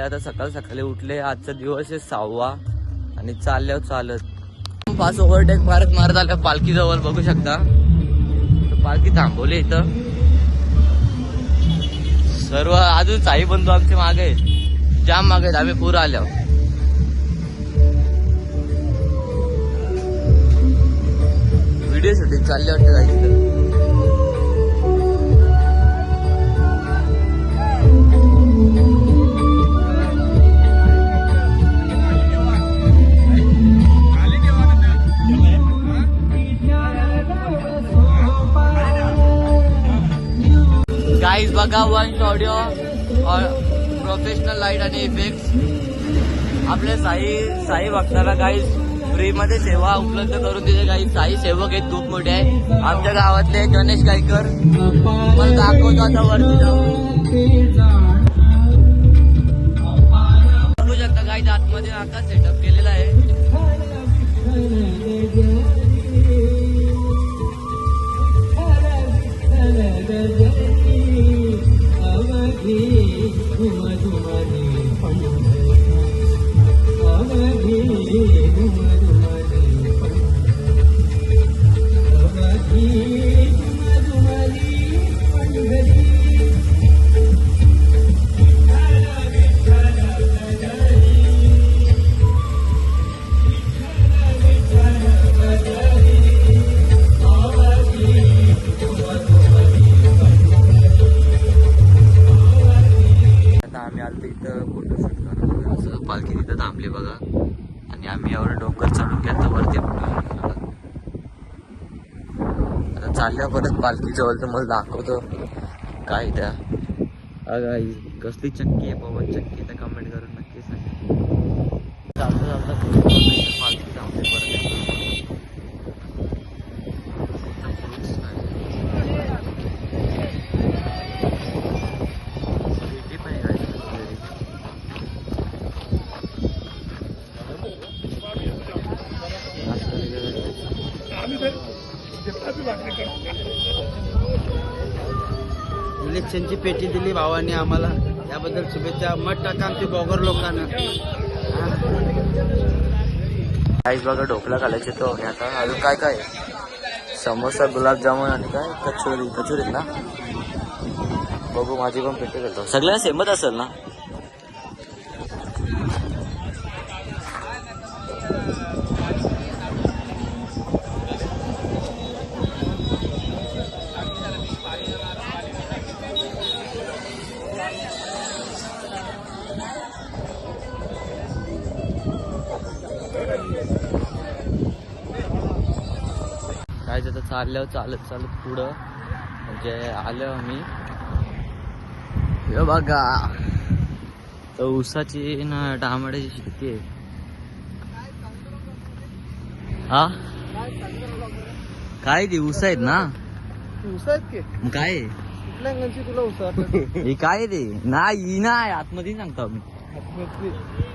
आता सकाळ सकाळी उठले आजचा दिवस आहे सहावा आणि चालल्यावर चालत. पास ओव्हरटेक मारत मारत आल्या पालखी जवळ बघू शकता. पालखी थांबवली इथं. सर्व अजून साई बंधू आमचे मागे जाम मागे आहेत. आम्ही पूर आल्या व्हिडिओ शूटिंग चालले वाटतं जायचं बघा वन ऑडिओ प्रोफेशनल लाइट आणि इफेक्ट आपले साई साई भक्ताला काही फ्री मध्ये सेवा उपलब्ध करून दिली. काही साई सेवक आहेत खूप मोठे आहे आमच्या गावातले गणेश गायकर. मला दाखवतो आता वरती जाऊन. बघू शकता काही आतमध्ये आता एवढं डोंगर चढून घेतलं वरती आता चालल्या परत पालखी जवळ तर मला दाखवतो. काय त्या? कसली चक्की आहे पवन चक्की तर कमेंट करून नक्की सांगा. चालतं चालतं खूप इथं पालखी थांबली परत इथं fruits आहे. पेटी पण आहे guys कसली तरी. असं वेगळं इलेक्शनची पेटी दिली भावाने आम्हाला. त्याबद्दल शुभेच्छा. मत टाका आमची बॉगर लोकांना. आईस बघा ढोकला घालायचे तो. आणि आता अजून काय काय? समोसा गुलाबजामुन आणि काय? कचोरी. कचोरीत ना? बघू माझी पण पेटी घालतो. सगळ्यांना सेमच असेल ना? काय चालल्यावर चालत चालत पुढं. म्हणजे आलो आम्ही. हे बघा. तर ऊसाची ना टामाट्याची शेती आहे. हा? काय ती ऊस आहेत ना? मग काय? आहे? तुला उसा हे काय ते? नाही ही नाही आतमध्ये सांगतो आम्ही.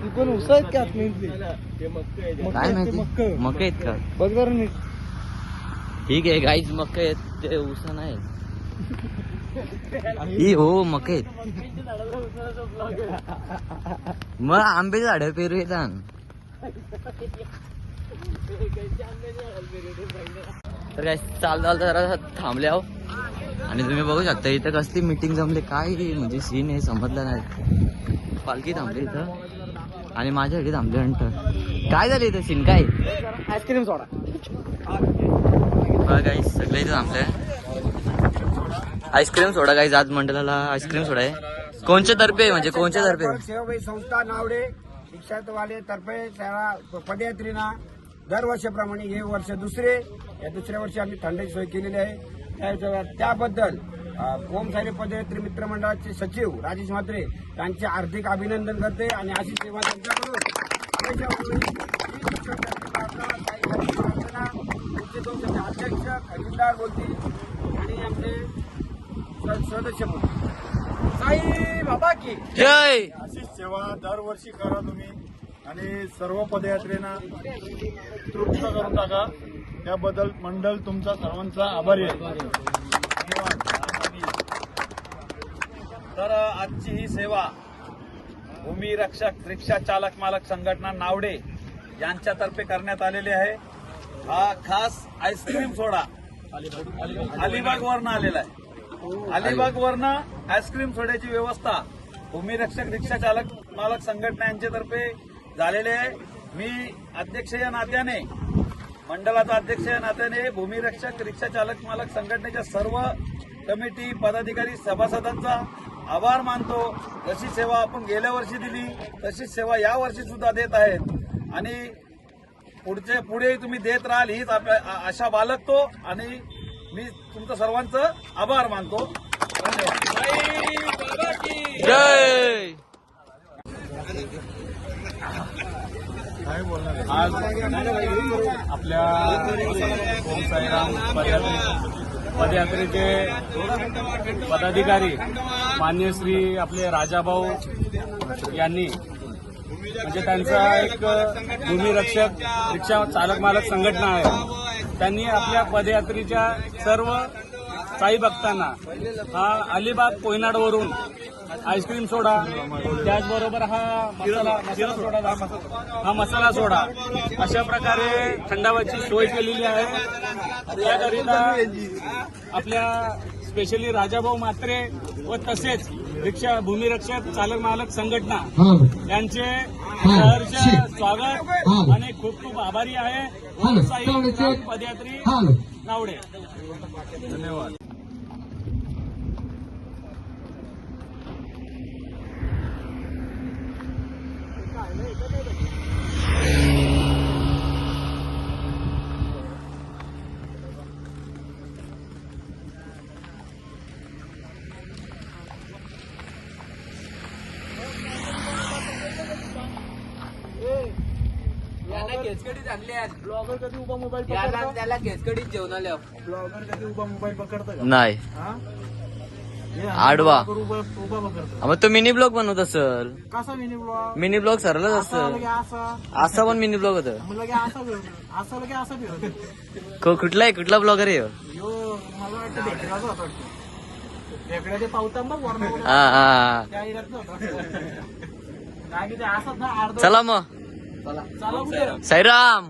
ती पण उसा आहेत का आतमध्ये काय माहिती? मका आहेत का? बघ बरं ठीक आहे गाईज मक आहेत ते उस नाही ही हो मक आहेत. मग आंबे झाड पेरू येतात. तर काय चाल चाल जरा थांबले आहो. आणि तुम्ही बघू शकता इथं कसली मीटिंग जमली. काय म्हणजे सीन आहे समजलं नाही. पालखी थांबली इथं. आणि माझ्यासाठी थांबले नंतर. काय झालं इथं सीन काय? आईस्क्रीम सोडा. बघा गाईस सगळे इथे थांबले. आईस्क्रीम सोडा गाईज आज मंडळाला आईस्क्रीम सोडा आहे. कोणच्या तर्फे म्हणजे कोणच्या तर्फे संस्था नावडे शिक्षकवाले तर्फे त्याला पदयात्रीना दरवर्षाप्रमाणे हे वर्ष दुसरे या दुसऱ्या वर्षी आम्ही थंडाची सोय केलेली आहे. त्याबद्दल ओम सारे पदयात्री मित्रमंडळाचे सचिव राजेश म्हात्रे यांचे हार्दिक अभिनंदन करते आणि अशी सेवा त्यांच्याकडून. आमचे दोन अध्यक्ष खजिनदार बोलतील आणि आमचे सदस्य बोलतील. साई बाबा की. जय! अशीच सेवा दरवर्षी करा तुम्ही आणि सर्व पदयात्रेना तृप्त करून टाका. त्याबद्दल मंडळ तुमचा सर्वांचा आभारी आहे. धन्यवाद. तर आजची ही सेवा भूमी रक्षक रिक्षा चालक मालक संघटना नावडे यांच्यातर्फे करण्यात आलेले आहे. हा खास आईस्क्रीम सोडा. अलिबाग वरनं आलेला आहे. अलिबाग वरनं आईस्क्रीम सोड्याची व्यवस्था. भूमिरक्षक रिक्षा चालक मालक संघटना यांच्यातर्फे झालेले आहे. मी अध्यक्ष या नात्याने मंडळाचा अध्यक्ष या नात्याने भूमिरक्षक रिक्षा चालक मालक संघटनेच्या सर्व कमिटी पदाधिकारी सभासदांचा आभार मानतो. जशी सेवा आपण गेल्या वर्षी दिली तशीच सेवा या वर्षी सुद्धा देत आहेत. आणि पुढचे पुढेही तुम्ही देत राहाल हीच आशा बाळगतो आणि मी तुमचं सर्वांचं आभार मानतो. धन्यवाद. जय आज आपल्या ओम साईराम पदयात्रे पदयात्रेचे पदाधिकारी मान्य श्री आपले राजाभाऊ यांनी म्हणजे त्यांचा एक भूमिरक्षक रिक्षा चालक मालक संघटना आहे. त्यांनी आपल्या पदयात्रेच्या सर्व साई भक्तांना हा अलिबाग कोयनाडवरून आईस्क्रीम सोडा त्याचबरोबर हा मसाला मसाला सोडा हा मसाला सोडा अशा प्रकारे थंडावाची सोय केलेली आहे. त्याकरिता आपल्या स्पेशली राजाभाऊ मात्रे व तसेच रिक्षा भूमिरक्षक चालक मालक संघटना यांचे स्वागत आणि खूप खूप आभारी आहे. पदयात्री नावडे. धन्यवाद. आणल्या ब्लॉगर कधी उभा मोबाईल त्याला केचकडीत जेवण आल्या ब्लॉगर कधी उभा मोबाईल पकडतं का? नाही. हा? आडवा. उभा उभा पकडतो. मग तो मिनी ब्लॉग बनवत असल. कसा मिनी ब्लॉग मिनी ब्लॉग सरळच असा लगे असा. असा पण मिनी ब्लॉग होत. मग लगे असा फिरतो असा लगे असा फिरतो कुठला आहे कुठला ब्लॉगर आहे ह्यो? यो मला वाटतं ढेकळाचा होता वाटतं. ढेकळा ते पावतात बघ वरून हा हा हा. त्या इरातलं होतं काय की ते असंच ना अर्ध चला मग. साईराम!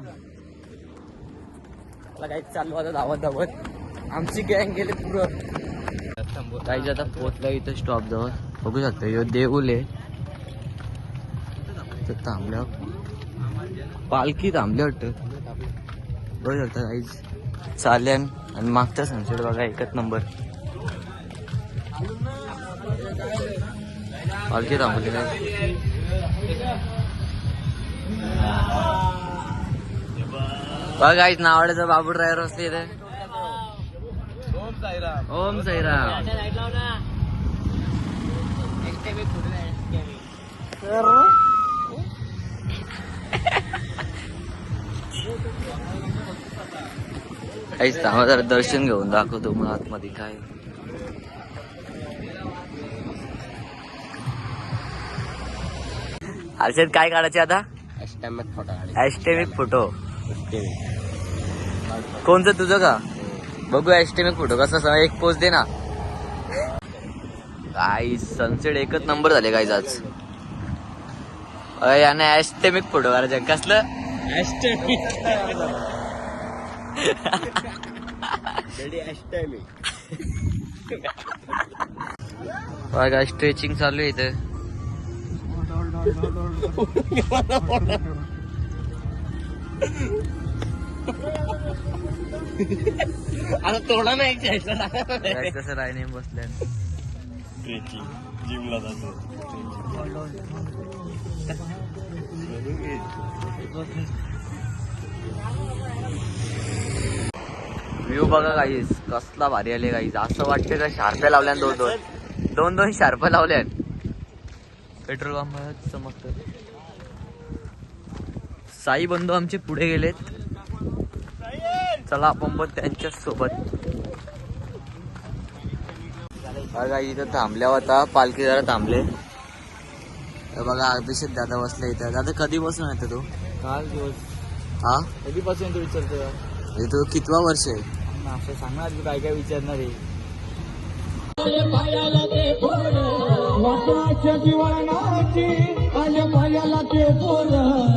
काही चालू आता धावत धावत आमची गँग गेले पुरं काही आता पोचला इथं स्टॉप जवळ. बघू शकता ह्यो देऊल आहे. इथं थांबल्या पालखी थांबली वाटतं. बघू शकता काही चाल्यान आणि मागचा सनसेट बघा एकच नंबर पालखी थांबली काय बघा इथं नावाड्याचा बाबू ड्रायव्हर असते इथे. ओम साईराम. ओम साईराम काहीच थांबा जरा दर्शन घेऊन दाखवतो मग आतमध्ये काय. हर्षद काय काढायचे आता? ऍस्टेमिक फोटो कोणतं तुझं का? बघू ऍस्टेमिक फोटो कसा एक पोच दे ना. काय सनसेट एकच नंबर झाले काय आज. याने ऍस्टेमिक फोटो काढायचे. कसलं? बघा स्ट्रेचिंग चालू आहे इथं. आता तोडा नाही कसं रायने बसल्या जिमला जातो. व्ह्यू बघा काहीच कसला भारी आले काहीच असं वाटतं का शार्प्या लावल्या दोन दोन दोन दोन शार्प्या लावल्या पेट्रोल पंप चमकत साई बंधू आमचे पुढे गेलेत. चला आपण पण त्यांच्यासोबत. बघा इथं थांबल्या होता पालखी जरा थांबले. तर बघा अभिषेक दादा बसले इथं. दादा कधी बसून येतो तू? काल दिवस. हा? कधीपासून तू विचारतो म्हणजे तू कितवा वर्ष आहे? असं सांगणार तू काय काय विचारणार आहे? वासाच्या जीवनाची आल्या पायाला ते पोर.